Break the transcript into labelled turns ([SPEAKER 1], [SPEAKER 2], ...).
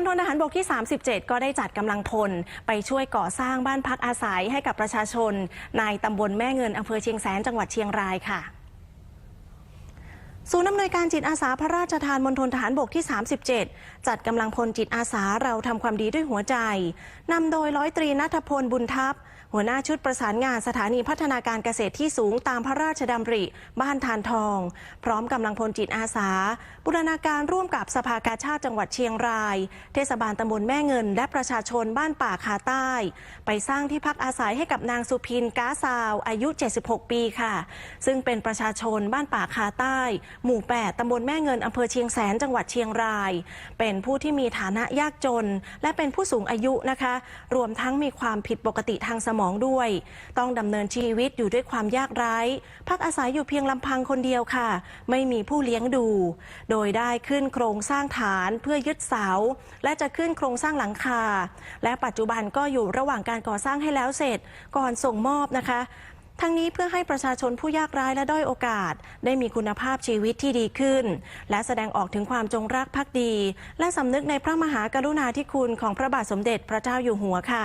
[SPEAKER 1] ณฑลทหารบกที่ 37 ก็ได้จัดกำลังพล ไปช่วยก่อสร้างบ้านพักอาศัยให้กับประชาชน ในตำบลแม่เงินอำเภอเชียงแสนจังหวัดเชียงรายค่ะ ศูนย์อำนวยการจิตอาสาพระราชทานมณฑลทหารบกที่ 37 จัดกำลังพลจิตอาสาเราทำความดีด้วยหัวใจ นำโดยร้อยตรีนัทพลบุญทัพ หัวหน้าชุดประสานงานสถานีพัฒนาการเกษตรที่สูงตามพระราชดำริ บ้านทานทอง พร้อมกำลังพลจิตอาสาบูรณาการร่วมกับสภากาชาติจังหวัดเชียงราย เทศบาลตำบลแม่เงิน และประชาชนบ้านป่าคาใต้ ไปสร้างที่พักอาศัยให้กับนางสุพินก้าซาว อายุ 76 ปีค่ะ ซึ่งเป็นประชาชนบ้านป่าคาใต้หมู่ 8 ตำบลแม่เงินอำเภอเชียงแสน จังหวัดเชียงราย เป็นผู้ที่มีฐานะยากจน และเป็นผู้สูงอายุนะคะ รวมทั้งมีความผิดปกติทางสมองด้วย ต้องดำเนินชีวิตอยู่ด้วยความยากไร้พักอาศัยอยู่เพียงลำพังคนเดียวค่ะ ไม่มีผู้เลี้ยงดู โดยได้ขึ้นโครงสร้างฐานเพื่อยึดเสา และจะขึ้นโครงสร้างหลังคา และปัจจุบันก็อยู่ระหว่างการก่อสร้างให้แล้วเสร็จ ก่อนส่งมอบนะคะ ทั้งนี้เพื่อให้ประชาชนผู้ยากไร้และด้อยโอกาส ได้มีคุณภาพชีวิตที่ดีขึ้น และแสดงออกถึงความจงรักภักดี และสำนึกในพระมหากรุณาธิคุณของพระบาทสมเด็จพระเจ้าอยู่หัวค่ะ